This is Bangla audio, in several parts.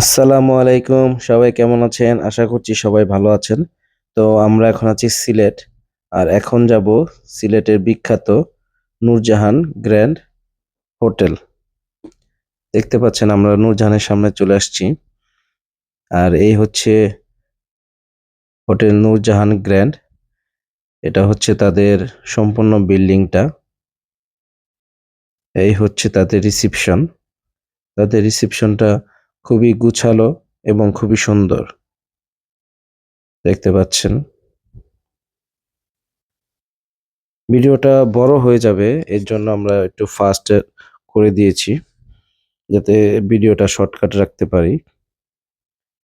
আসসালামু আলাইকুম। সবাই কেমন আছেন? আশা করছি সবাই ভালো আছেন। তো আমরা এখন আছি সিলেট, আর এখন যাব সিলেটের বিখ্যাত নূরজাহান গ্র্যান্ড হোটেল। দেখতে পাচ্ছেন আমরা নূরজাহানের সামনে চলে আসছি। আর এই হচ্ছে হোটেল নূরজাহান গ্র্যান্ড। এটা হচ্ছে তাদের সম্পূর্ণ বিল্ডিংটা। এই হচ্ছে তাদের রিসিপশন। তাদের রিসিপশনটা খুবই গুছালো এবং খুবই সুন্দর। দেখতে পাচ্ছেন? ভিডিওটা বড় হয়ে যাবে, এর জন্য আমরা একটু ফাস্ট করে দিয়েছি, যাতে ভিডিওটা শর্টকাট রাখতে পারি।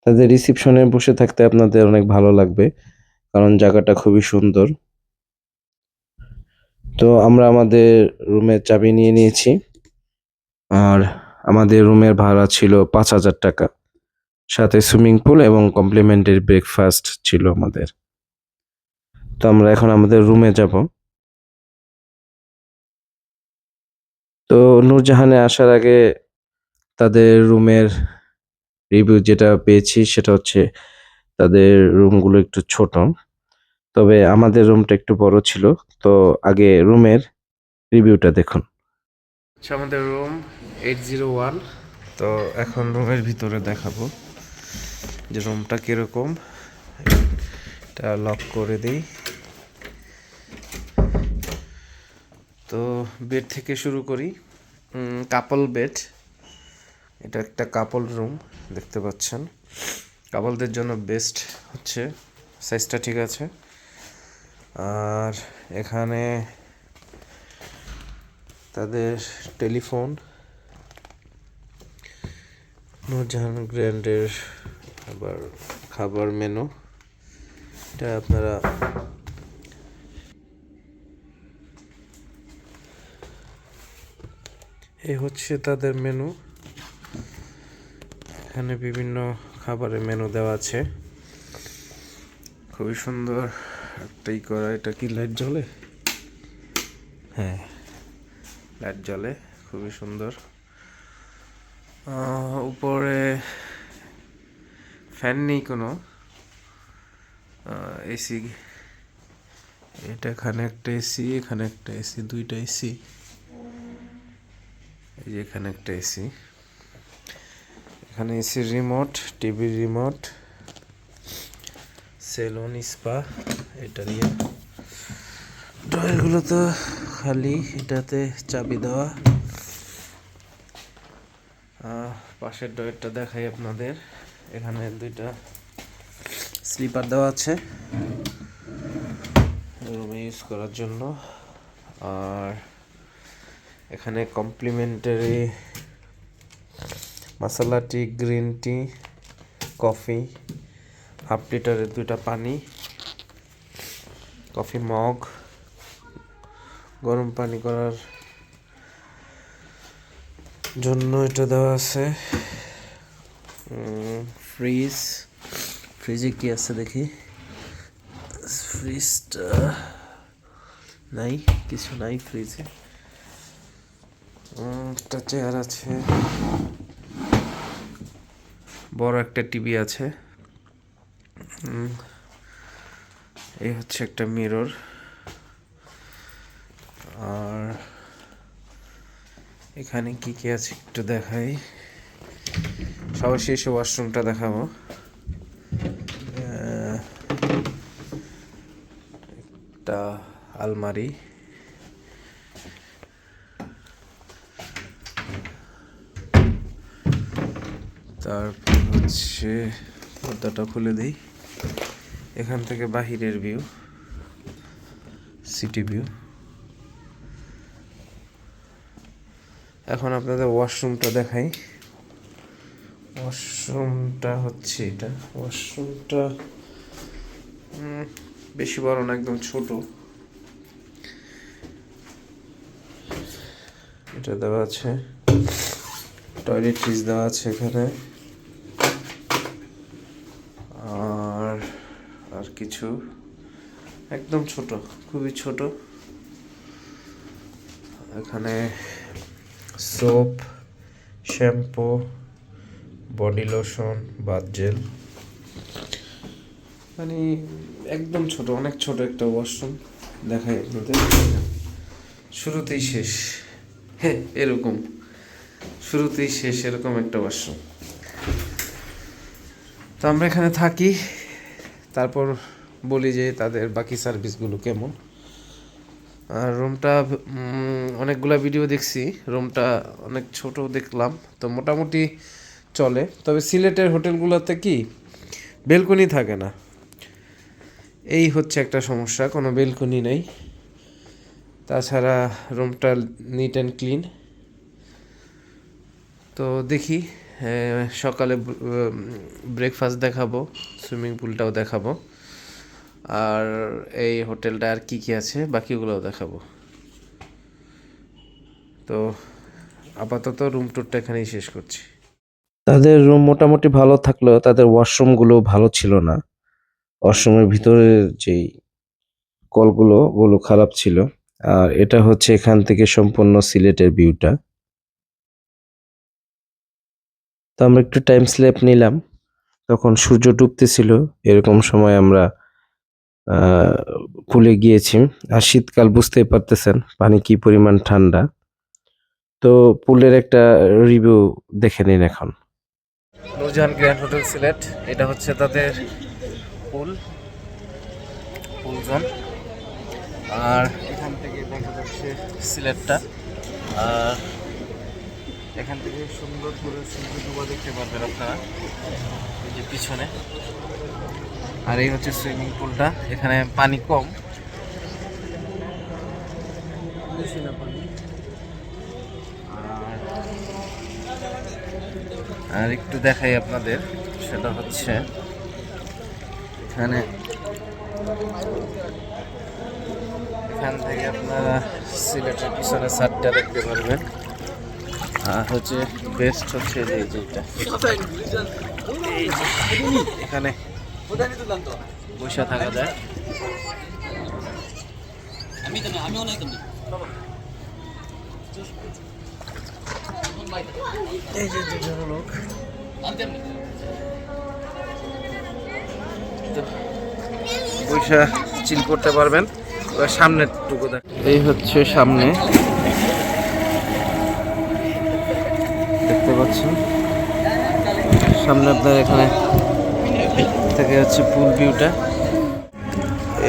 তাদের রিসিপশনে বসে থাকতে আপনাদের অনেক ভালো লাগবে, কারণ জায়গাটা খুবই সুন্দর। তো আমরা আমাদের রুমের চাবি নিয়ে নিয়েছি, আর আমাদের রুমের ভাড়া ছিল পাঁচ হাজার টাকা। সাথে সুইমিং পুল এবং কমপ্লিমেন্টারি ব্রেকফাস্ট ছিল আমাদের। তো আমরা এখন আমাদের রুমে যাব। তো নূরজাহানে আসার আগে তাদের রুমের রিভিউ যেটা পেয়েছি সেটা হচ্ছে তাদের রুমগুলো একটু ছোট। তবে আমাদের রুমটা একটু বড় ছিল। তো আগে রুমের রিভিউটা দেখুন। আচ্ছা আমাদের রুম এইট জিরো ওয়ান। তো এখন রুমের ভিতরে দেখাবো যে রুমটা কীরকম। এটা লক করে দিই। তো বেড থেকে শুরু করি। কাপল বেড এটা একটা কাপল রুম দেখতে পাচ্ছেন। কাপলদের জন্য বেস্ট হচ্ছে সাইজটা ঠিক আছে। আর এখানে তাদের টেলিফোন নূরজাহান গ্র্যান্ডের আবার খাবার মেনু। এটা আপনারা এ হচ্ছে তাদের মেনু। এখানে বিভিন্ন খাবারের মেনু দেওয়া আছে। খুবই সুন্দর একটাই করা এটা কি লাইট জ্বলে? হ্যাঁ। লাইট জ্বলে খুবই সুন্দর। উপরে ফ্যান নেই কোনো। এসি, এটা এখানে একটা এসি, এখানে একটা এসি, দুইটা এসি। এই যে এখানে একটা এসি। এখানে AC remote, TV remote, salon, spa, এটা দিয়ে। ড্রয়ারগুলো তো খালি, এটাতে চাবি দেওয়া। পাশের ডয়েরটা দেখাই আপনাদের। এখানে দুইটা স্লিপার দেওয়া আছে রুমে ইউজ করার জন্য। আর এখানে complimentary masala tea green tea coffee half লিটারের দুইটা পানি কফি মগ গরম পানি করার জন্য এটা দেওয়া আছে। ফ্রিজ ফ্রিজে কি আছে দেখি? ফ্রিজটা নাই, কিছু নাই ফ্রিজে একটা চেয়ার আছে। বড় একটা টিভি আছে। এই হচ্ছে একটা মিরর আর এখানে কি কি আছে একটু দেখাই। সবার শেষে ওয়াশরুমটা দেখাবো। একটা আলমারি। তারপর হচ্ছে পর্দাটা খুলে দিই। এখান থেকে বাহিরের ভিউ, সিটি ভিউ। এখন আপনাদের ওয়াশরুমটা দেখাই। ওয়াশরুমটা হচ্ছে এটা। ওয়াশরুমটা বেশি বড় না, একদম ছোট। এটা দেওয়া আছে। টয়লেট টয়লেট্রিজ দেওয়া আছে এখানে। আর আর কিছু একদম ছোট, খুবই ছোট। এখানে soap shampoo body lotion bath gel মানে একদম ছোট অনেক ছোট একটা ওয়াশরুম দেখাই আপনাদের শুরুতেই শেষ। হ্যাঁ এরকম। শুরুতেই শেষ এরকম একটা ওয়াশরুম তো আমরা এখানে থাকি। তারপর বলি যে তাদের বাকি সার্ভিসগুলো কেমন? আর রুমটা অনেকগুলা ভিডিও দেখছি। রুমটা অনেক ছোট দেখলাম, তো মোটামুটি চলে। তবে সিলেটের হোটেলগুলোতে কি? বেলকনি থাকে না। এই হচ্ছে একটা সমস্যা, কোনো বেলকনি নেই। তাছাড়া রুমটা নিট অ্যান্ড ক্লিন তো দেখি সকালে ব্রেকফাস্ট দেখাবো সুইমিং পুলটাও দেখাবো। আর এই হোটেলটা আর কি কি আছে? বাকিগুলোও দেখাবো। তো আপাতত রুম ট্যুরটা এখানেই শেষ করছি। তাদের রুম মোটামুটি ভালো থাকলেও তাদের ওয়াশরুমগুলো ভালো ছিল না। ওয়াশরুমের ভিতরে যেই কলগুলো, ওগুলো খারাপ ছিল। আর এটা হচ্ছে এখান থেকে সম্পূর্ণ সিলেটের ভিউটা তো আমরা একটু টাইম স্ল্যাপ নিলাম। তখন সূর্য ডুবতেছিল, এরকম সময় আমরা পুলে গিয়েছি আর শীতকাল বুঝতেই পারতেছেন পানি কি পরিমাণ ঠান্ডা। তো পুলের একটা রিভিউ দেখে নিন এখন। নূরজাহান গ্র্যান্ড হোটেল সিলেট, এটা হচ্ছে তাদের পুল পুল জোন। আর এখান থেকে দেখা যাচ্ছে সিলেটটা। আর এখান থেকে সুন্দর করে সূর্য ডুবা দেখতে পারবেন আপনারা, এই যে পিছনে। আর এই হচ্ছে সুইমিং পুলটা, এখানে পানি কম। আর একটু দেখাই আপনাদের, সেটা হচ্ছে এখানে এখান থেকে আপনারা সিলেটের পিছনে সারটা দেখতে পারবেন। আর হচ্ছে বেস্ট হচ্ছে এই যেটা এখানে বসে থাকা যায়। এই যে দুজন লোক। তো বৈশা চিল করতে পারবেন। এবার সামনের টুকু দেখ। এই হচ্ছে সামনে। দেখতে পাচ্ছেন? সামনে আপনার এখানে থেকে হচ্ছে পুল ভিউটা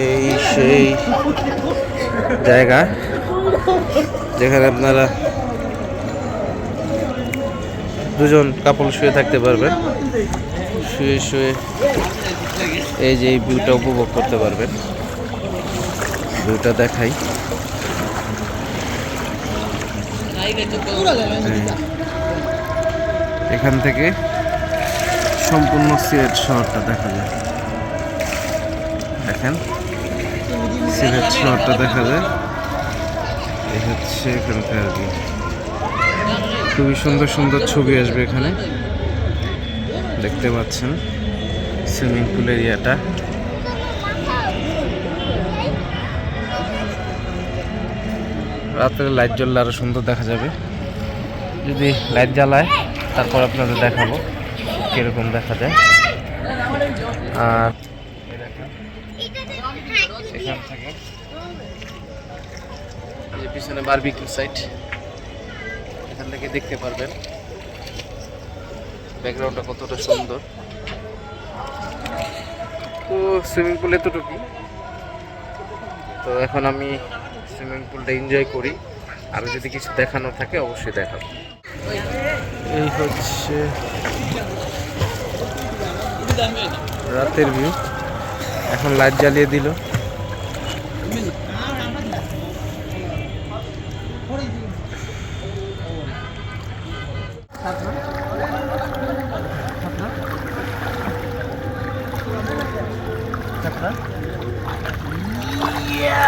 এই সেই জায়গা যেখানে আপনারা দুজন কাপড় শুয়ে থাকতে পারবেন শুয়ে শুয়ে এই যে এই ভিউটা উপভোগ করতে পারবেন। ভিউটা দেখাই। এখান থেকে সম্পূর্ণ সিলেট শহরটা দেখা যায়। দেখেন, সিলেট শহরটা দেখা যায়। এই হচ্ছে এখানকার। খুবই সুন্দর সুন্দর ছবি আসবে এখানে। দেখতে পাচ্ছেন সুইমিং পুল এরিয়াটা। রাত্রে লাইট জ্বললে আরও সুন্দর দেখা যাবে। যদি লাইট জ্বালায়, তারপর আপনাদের দেখাবো। কীরকম দেখা যায়? আর এখান থেকে যে পিছনে বারবিকিউ সাইট এখান থেকে দেখতে পারবেন। ব্যাকগ্রাউন্ডটা কতটা সুন্দর। তো সুইমিং পুল এতটুকুই। তো এখন আমি সুইমিং পুলটা এনজয় করি। আর যদি কিছু দেখানো থাকে অবশ্যই দেখাবো। এই হচ্ছে রাতের ভিউ এখন লাইট জ্বালিয়ে দিল Yeah!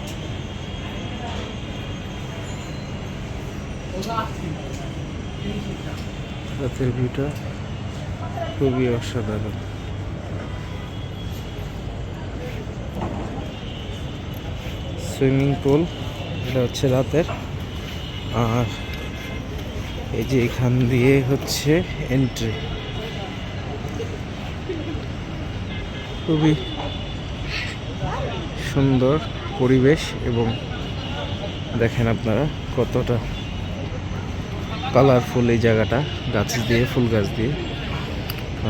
রাতের ভিউটা খুবই অসাধারণ। সুইমিং পুল, এটা হচ্ছে রাতের। আর এই যে এখান দিয়ে হচ্ছে এন্ট্রি। খুবই সুন্দর পরিবেশ এবং দেখেন আপনারা কতটা কালারফুল এই জায়গাটা, গাছ দিয়ে, ফুল গাছ দিয়ে।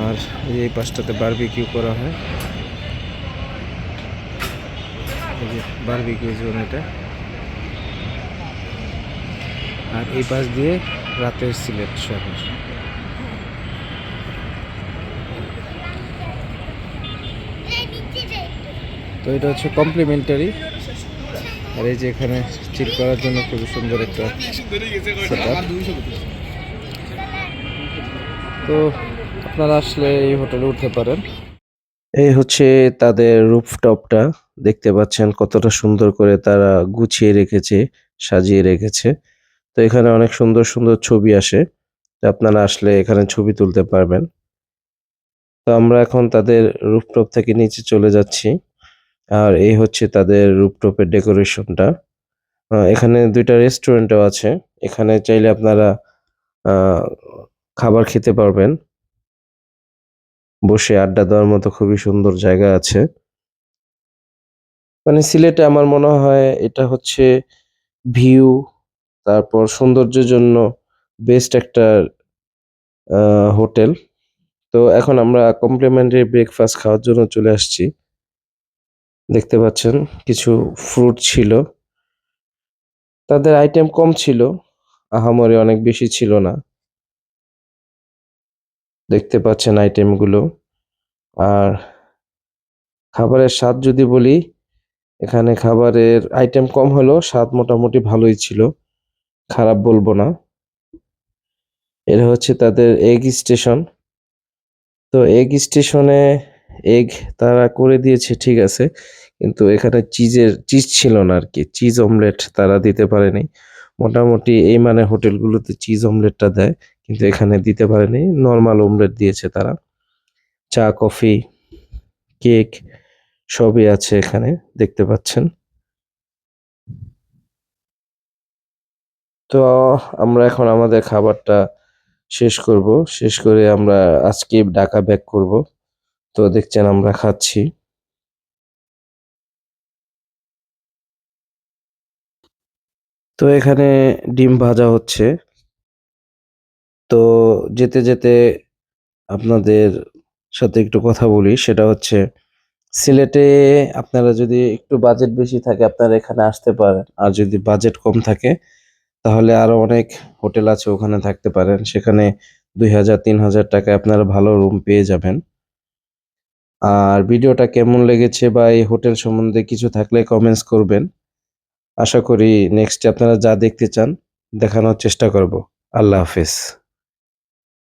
আর এই পাশটাতে বারবিকিউ করা হয়। বারবিকিউ জোন এটা। আর এই পাশ দিয়ে রাতের সিলেট শহর। তো এটা হচ্ছে কমপ্লিমেন্টারি আর এই যে এখানে চিল করার জন্য খুবই সুন্দর একটা তো আপনারা আসলে এই হোটেলে উঠতে পারেন। এই হচ্ছে তাদের রুফটপটা। দেখতে পাচ্ছেন কতটা সুন্দর করে তারা গুছিয়ে রেখেছে, সাজিয়ে রেখেছে। তো এখানে অনেক সুন্দর সুন্দর ছবি আসে। আপনারা আসলে এখানে ছবি তুলতে পারবেন। তো আমরা এখন তাদের রুফটপ থেকে নিচে চলে যাচ্ছি। আর এই হচ্ছে তাদের রুফটপের ডেকোরেশনটা। এখানে দুইটা রেস্টুরেন্টও আছে। এখানে চাইলে আপনারা খাবার খেতে পারবেন। বসে আড্ডা দেওয়ার মতো খুবই সুন্দর জায়গা আছে। মানে সিলেটে আমার মনে হয় এটা হচ্ছে ভিউ, তারপর সৌন্দর্যের জন্য বেস্ট একটা হোটেল। তো এখন আমরা কমপ্লিমেন্টারি ব্রেকফাস্ট খাওয়ার জন্য চলে আসছি। দেখতে পাচ্ছেন, কিছু ফ্রুট ছিল। তাদের আইটেম কম ছিল, আহামরি অনেক বেশি ছিল না। দেখতে পাচ্ছেন আইটেমগুলো আর খাবারের স্বাদ যদি বলি, এখানে খাবারের আইটেম কম হলেও স্বাদ মোটামুটি ভালোই ছিল। খারাপ বলব না। এটা হচ্ছে তাদের এগ স্টেশন তো এগ স্টেশনে এগ তারা করে দিয়েছে, ঠিক আছে। কিন্তু এখানে চিজের, চিজ ছিল না আর কি। চিজ অমলেট তারা দিতে পারেনি। মোটামুটি এই মানে হোটেলগুলোতে চিজ অমলেটটা দেয়, কিন্তু এখানে দিতে পারেনি। নর্মাল অমলেট দিয়েছে তারা। চা, কফি কেক সবই আছে এখানে, দেখতে পাচ্ছেন। তো আমরা এখন আমাদের খাবারটা শেষ করব। শেষ করে আমরা আজকে ঢাকা ব্যাক করব। তো দেখছেন আমরা খাচ্ছি। তো এখানে ডিম ভাজা হচ্ছে। তো যেতে যেতে আপনাদের সাথে একটু কথা বলি, সেটা হচ্ছে সিলেটে আপনারা যদি একটু বাজেট বেশি থাকে আপনারা এখানে আসতে পারেন। আর যদি বাজেট কম থাকে তাহলে আরও অনেক হোটেল আছে ওখানে থাকতে পারেন। সেখানে দুই হাজার, তিন হাজার টাকায় আপনারা ভালো রুম পেয়ে যাবেন। আর ভিডিওটা কেমন লেগেছে বা এই হোটেল সম্বন্ধে কিছু থাকলে কমেন্টস করবেন। আশা করি নেক্সট আপনারা যা দেখতে চান দেখানোর চেষ্টা করব। আল্লাহ হাফেজ।